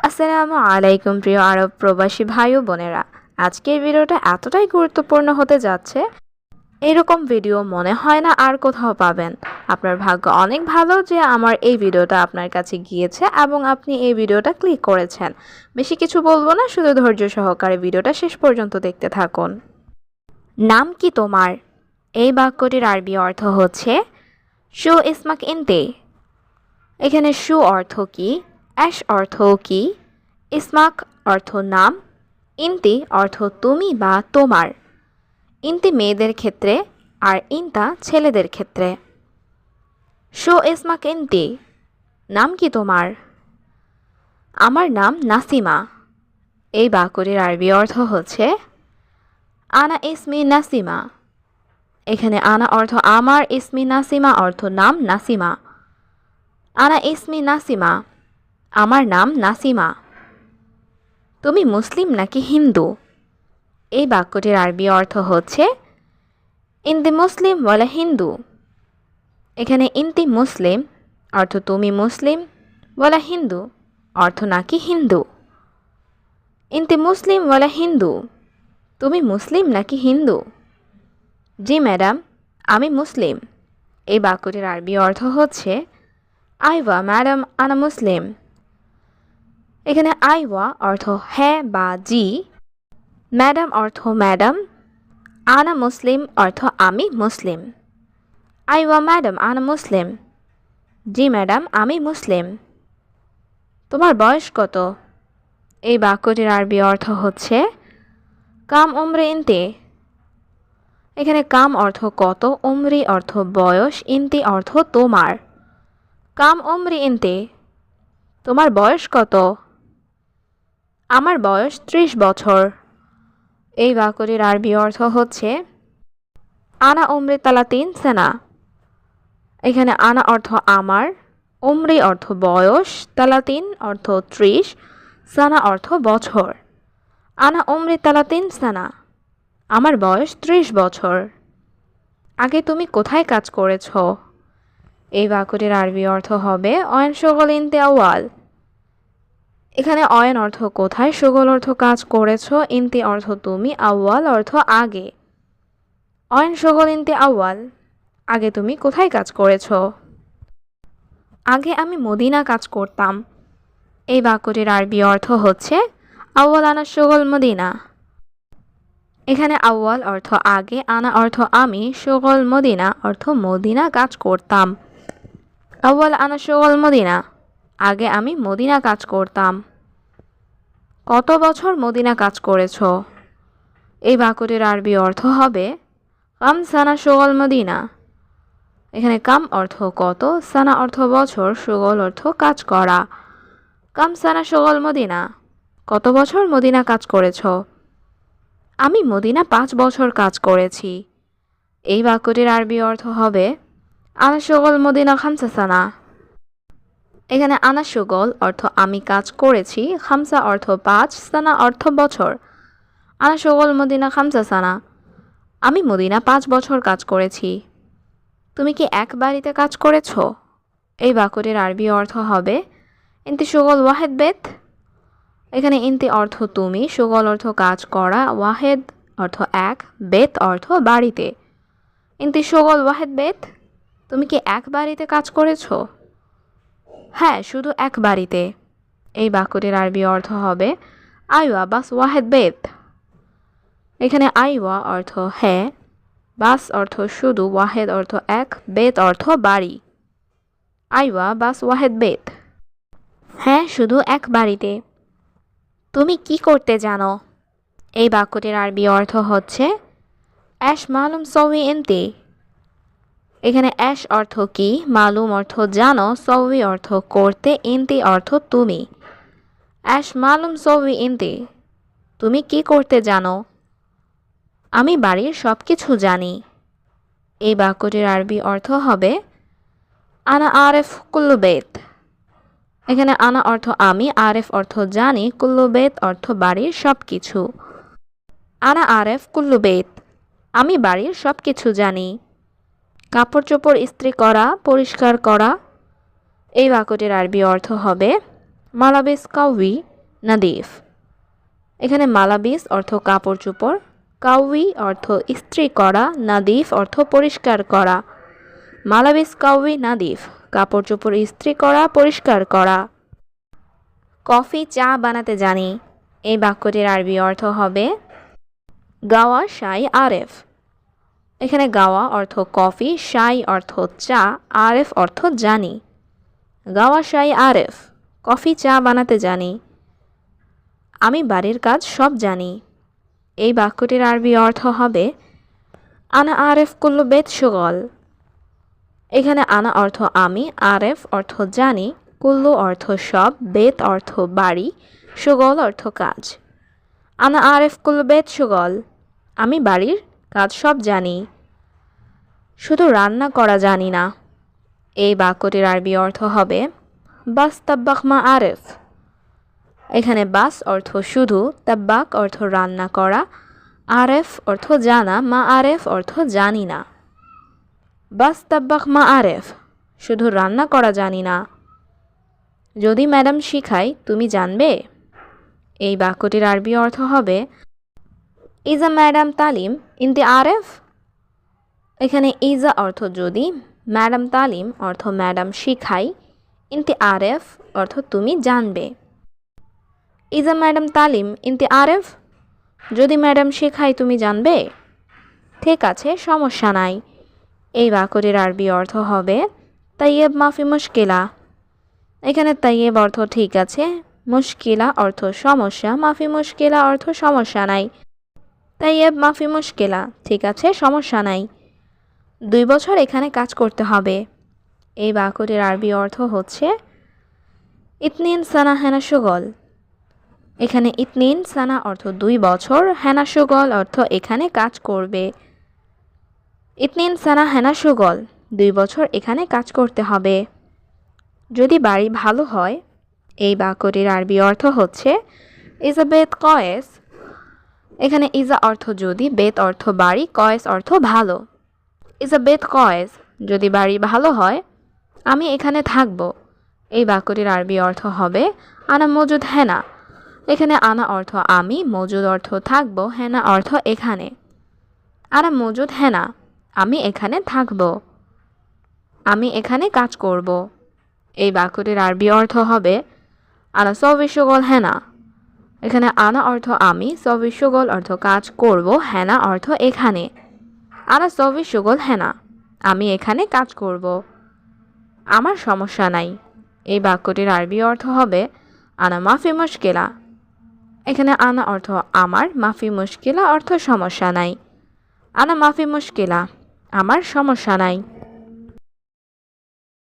আসসালামু আলাইকুম প্রিয় আরব প্রবাসী ভাই ও বোনেরা। আজকের ভিডিওটা এতটাই গুরুত্বপূর্ণ হতে যাচ্ছে, এরকম ভিডিও মনে হয় না আর কোথাও পাবেন। আপনার ভাগ্য অনেক ভালো যে আমার এই ভিডিওটা আপনার কাছে গিয়েছে এবং আপনি এই ভিডিওটা ক্লিক করেছেন। বেশি কিছু বলব না, শুধু ধৈর্য সহকারে ভিডিওটা শেষ পর্যন্ত দেখতে থাকুন। নাম কি তোমার? এই বাক্যটির আরবি অর্থ হচ্ছে শু ইসমাক ইনতে। এখানে সু অর্থ কি? অ্যাশ অর্থ কি? ইসমাক অর্থ নাম, ইন্তি অর্থ তুমি বা তোমার। ইন্তি মেয়েদের ক্ষেত্রে আর ইনতা ছেলেদের ক্ষেত্রে। শো ইসমাক ইন্তি, নাম কি তোমার? আমার নাম নাসিমা। এই বাক্যটির আরবি অর্থ হচ্ছে, আনা ইসমি নাসিমা। এখানে আনা অর্থ আমার, ইসমি নাসিমা, অর্থ নাম নাসিমা। আনা ইসমি নাসিমা। আমার নাম নাসিমা। তুমি মুসলিম নাকি হিন্দু? এই বাক্যটির আরবি অর্থ হচ্ছে ইন্দি মুসলিম বলে হিন্দু। এখানে ইন্তি মুসলিম অর্থ তুমি মুসলিম বলে হিন্দু অর্থ নাকি হিন্দু ইন্তি মুসলিম বলে হিন্দু তুমি মুসলিম নাকি হিন্দু? জি, ম্যাডাম, আমি মুসলিম। এই বাক্যটির আরবি অর্থ হচ্ছে আইওয়া ম্যাডাম, আনা মুসলিম। এখানে আইওয়া অর্থ হ্যাঁ বা জি। ম্যাডাম অর্থ ম্যাডাম। আনা মুসলিম অর্থ আমি মুসলিম। আইওয়া ম্যাডাম, আনা মুসলিম। জি ম্যাডাম, আমি মুসলিম। তোমার বয়স কত? এই বাক্যটির আরবি অর্থ হচ্ছে, কাম উমরে ইনতে। এখানে কাম অর্থ কত, উমরি অর্থ বয়স, ইনতি অর্থ তোমার। কাম উমরি ইনতে। তোমার বয়স কত? আমার বয়স ত্রিশ বছর। এই বাক্যটির আরবি অর্থ হচ্ছে, আনা উমরি তালাতিন সেনা। এখানে আনা অর্থ আমার উমরি অর্থ বয়স তালাতিন অর্থ ত্রিশ সানা অর্থ বছর। আনা উমরি তালাতিন সানা। আমার বয়স ত্রিশ বছর। আগে তুমি কোথায় কাজ করেছ? এই বাক্যটির আরবি অর্থ হবে অয়ন সগল ইনতে আওয়াল এখানে অয়ন অর্থ কোথায়? সুগল অর্থ কাজ করেছ, ইন্তি অর্থ তুমি, আউয়াল অর্থ আগে। অয়ন, সুগল, ইন্তি, আউয়াল, আগে তুমি কোথায় কাজ করেছ? আগে আমি মদিনা কাজ করতাম। এই বাক্যটির আরবি অর্থ হচ্ছে, আউয়াল আনা সুগল মদিনা। এখানে আউয়াল অর্থ আগে, আনা অর্থ আমি, সুগল মদিনা অর্থ মদিনা কাজ করতাম। আউয়াল আনা সুগল মদিনা, আগে আমি মদিনা কাজ করতাম। কত বছর মদিনা কাজ করেছ। এই বাক্যটির আরবি অর্থ হবে, কাম সানা সুগল মদিনা। এখানে কাম অর্থ কত, সানা অর্থ বছর, সুগল অর্থ কাজ করা। কাম সানা সুগল মদিনা, কত বছর মদিনা কাজ করেছ? আমি মদিনা পাঁচ বছর কাজ করেছি। এই বাক্যটির আরবি অর্থ হবে, আনা সুগল মদিনা খামসা সানা। এখানে আনা সুগল অর্থ আমি কাজ করেছি, খামসা অর্থ পাঁচ সানা অর্থ বছর। আনা সুগল, মদিনা খামসা, সানা। আমি মদিনা পাঁচ বছর কাজ করেছি। তুমি কি এক বাড়িতে কাজ করেছ? এই বাক্যটির আরবি অর্থ হবে ইন্তি সুগল ওয়াহেদ বেত এখানে ইন্তি অর্থ তুমি, সুগল অর্থ কাজ করা, ওয়াহেদ অর্থ এক বেত অর্থ বাড়িতে। ইন্তি সুগল ওয়াহেদ বেত তুমি কি এক বাড়িতে কাজ করেছ? হ্যাঁ শুধু এক বাড়িতে। এই বাক্যটির আরবি অর্থ হবে, আইওয়া বাস ওয়াহেদ বেত এখানে আইওয়া অর্থ হ্যাঁ বাস অর্থ শুধু ওয়াহেদ অর্থ এক বেত অর্থ বাড়ি আইওয়া বাস ওয়াহেদ বেত হ্যাঁ শুধু এক বাড়িতে। তুমি কি করতে জানো? এই বাক্যটির আরবি অর্থ হচ্ছে, অ্যাশ মালুম সৌই এনতে এখানে অ্যাশ অর্থ কি? মালুম অর্থ জানো সৌই অর্থ করতে, ইন্তি অর্থ তুমি। অ্যাশ মালুম সৌই ইন্তি। তুমি কি করতে জানো? আমি বাড়ির সব কিছু জানি। এই বাক্যটির আরবি অর্থ হবে, আনা আরেফ কুল্লুবেত এখানে আনা অর্থ আমি আরেফ অর্থ জানি কুল্লুবেত অর্থ বাড়ির সব কিছু আনা আরেফ কুল্লুবেত আমি বাড়ির সব কিছু জানি। কাপড় চোপড় ইস্ত্রি করা, পরিষ্কার করা। এই বাক্যটির আরবি অর্থ হবে মালাবেস কাউই নাদিফ। এখানে মালাবিস অর্থ কাপড় চোপড় কাউই অর্থ ইস্ত্রি করা, নাদিফ অর্থ পরিষ্কার করা। মালাবিস কাউই নাদিফ কাপড় চোপড় ইস্ত্রি করা, পরিষ্কার করা। কফি, চা বানাতে জানি। এই বাক্যটির আরবি অর্থ হবে গাওয়া শাই আরেফ। এখানে গাওয়া অর্থ কফি, শাই অর্থ চা, আরেফ অর্থ জানি। গাওয়া শাই, আরেফ, কফি, চা বানাতে জানি। আমি বাড়ির কাজ সব জানি। এই বাক্যটির আরবি অর্থ হবে, আনা আরেফ কুল্লু বেত সুগল। এখানে আনা অর্থ আমি, আরেফ অর্থ জানি, কুল্লু অর্থ সব বেত অর্থ বাড়ি, সুগল অর্থ কাজ। আনা আরেফ কুল্লু বেত সুগল, আমি বাড়ির কাজ সব জানি। শুধু রান্না করা জানি না। এই বাক্যটির আরবি অর্থ হবে, বাস তাব্বাক মা আরেফ। এখানে বাস অর্থ শুধু তাব্বাক অর্থ রান্না করা, আরেফ অর্থ জানা, মা আরেফ অর্থ জানি না। বাস তাব্বাক মা আরেফ, শুধু রান্না করা জানি না। যদি ম্যাডাম শিখাই তুমি জানবে? এই বাক্যটির আরবি অর্থ হবে ইজা ম্যাডাম তালিম ইন্তি আরেফ এখানে ইজা অর্থ যদি, ম্যাডাম তালিম অর্থ ম্যাডাম শিখাই ইন্তি আরেফ অর্থ তুমি জানবে। ইজা ম্যাডাম তালিম ইন্তি আরেফ যদি ম্যাডাম শেখাই তুমি জানবে? ঠিক আছে, সমস্যা নাই। এই বাক্যটির আরবি অর্থ হবে তাইয়েব মাফি মুশকিলা। এখানে তাইয়েব অর্থ ঠিক আছে, মুশকিলা অর্থ সমস্যা, মাফি মুশকিলা অর্থ সমস্যা নাই। তাইয়েব মাফি মুশকিলা, ঠিক আছে, সমস্যা নাই। দুই বছর এখানে কাজ করতে হবে। এই বাক্যটির আরবি অর্থ হচ্ছে, ইতনিন সানা হেনা সুগল। এখানে ইতনিন সানা অর্থ দুই বছর, হেনা সুগল অর্থ এখানে কাজ করবে। ইতনিন সানা হেনা সুগল দুই বছর এখানে কাজ করতে হবে। যদি বাড়ি ভালো হয়, এই বাক্যটির আরবি অর্থ হচ্ছে ইজা বেত কয়েস। এখানে ইজা অর্থ যদি, বেত অর্থ বাড়ি, কয়েস অর্থ ভালো। ইজা বেত কয়েস, যদি বাড়ি ভালো হয়, আমি এখানে থাকব। এই বাক্যটির আরবি অর্থ হবে, আনা মজুদ হেনা। এখানে আনা অর্থ আমি, মজুদ অর্থ থাকব, হেনা অর্থ এখানে। আনা মজুদ হেনা, আমি এখানে থাকব। আমি এখানে কাজ করব। এই বাক্যটির আরবি অর্থ হবে, আনা সবিশ্বগল হেনা। এখানে আনা অর্থ আমি, সবিশ্বগল অর্থ কাজ করব, হেনা অর্থ এখানে। আনা সবিশ্বগল, হেনা, আমি এখানে কাজ করব। আমার সমস্যা নাই। এই বাক্যটির আরবি অর্থ হবে, আনা মাফি মুশকিলা। এখানে আনা অর্থ আমার, মাফি মুশকিলা অর্থ সমস্যা নাই। আনা মাফি মুশকিলা, আমার সমস্যা নাই।